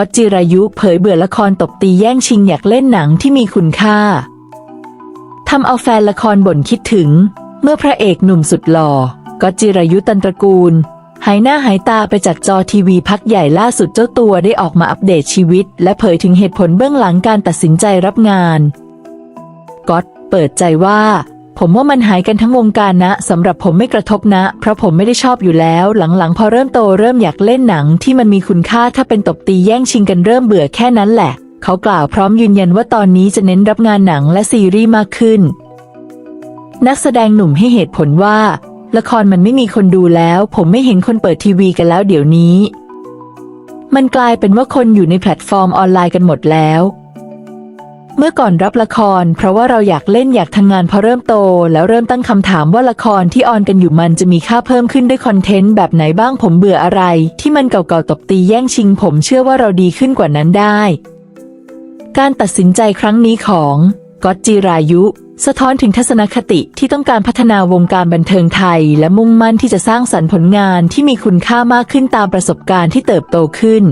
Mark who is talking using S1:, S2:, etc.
S1: ก็จิรายุเผยเบื่อละครตบตีแย่งชิงอยากเล่นหนังที่มีคุณค่าทำเอาแฟนละครบ่นคิดถึง เมื่อพระเอกหนุ่มสุดหล่อก็จิรายุตันตระกูล หายหน้าหายตาไปจากจอทีวีพักใหญ่ล่าสุดเจ้าตัวได้ออกมาอัปเดตชีวิต และเผยถึงเหตุผลเบื้องหลังการตัดสินใจรับงานก๊อตเปิดใจว่า ผมว่ามันหายกันทั้งวงการนะสำหรับผมไม่กระทบนะ เพราะผมไม่ได้ชอบอยู่แล้ว หลังๆ พอเริ่มโตเริ่มอยากเล่นหนังที่มันมีคุณค่าถ้าเป็นตบตีแย่งชิงกันเริ่มเบื่อแค่นั้นแหละ เขากล่าวพร้อมยืนยันว่าตอนนี้จะเน้นรับงานหนังและซีรีส์มากขึ้น นักแสดงหนุ่มให้เหตุผลว่า ละครมันไม่มีคนดูแล้ว ผมไม่เห็นคนเปิดทีวีกันแล้วเดี๋ยวนี้ มันกลายเป็นว่าคนอยู่ในแพลตฟอร์มออนไลน์กันหมดแล้ว เมื่อก่อนรับละคร เพราะว่าเราอยากเล่นอยากทำงานพอเริ่มโต แล้วเริ่มตั้งคำถามว่าละครที่ออนกันอยู่มันจะมีค่าเพิ่มขึ้นด้วยคอนเทนต์แบบไหนบ้างผมเบื่ออะไร ที่มันเก่าๆตบตีแย่งชิง ผมเชื่อว่าเราดีขึ้นกว่านั้นได้ การตัดสินใจครั้งนี้ของก๊อตจิรายุ สะท้อนถึงทัศนคติที่ต้องการพัฒนาวงการบันเทิงไทย และมุ่งมั่นที่จะสร้างสรรค์ผลงานที่มีคุณค่ามากขึ้นตามประสบการณ์ที่เติบโตขึ้น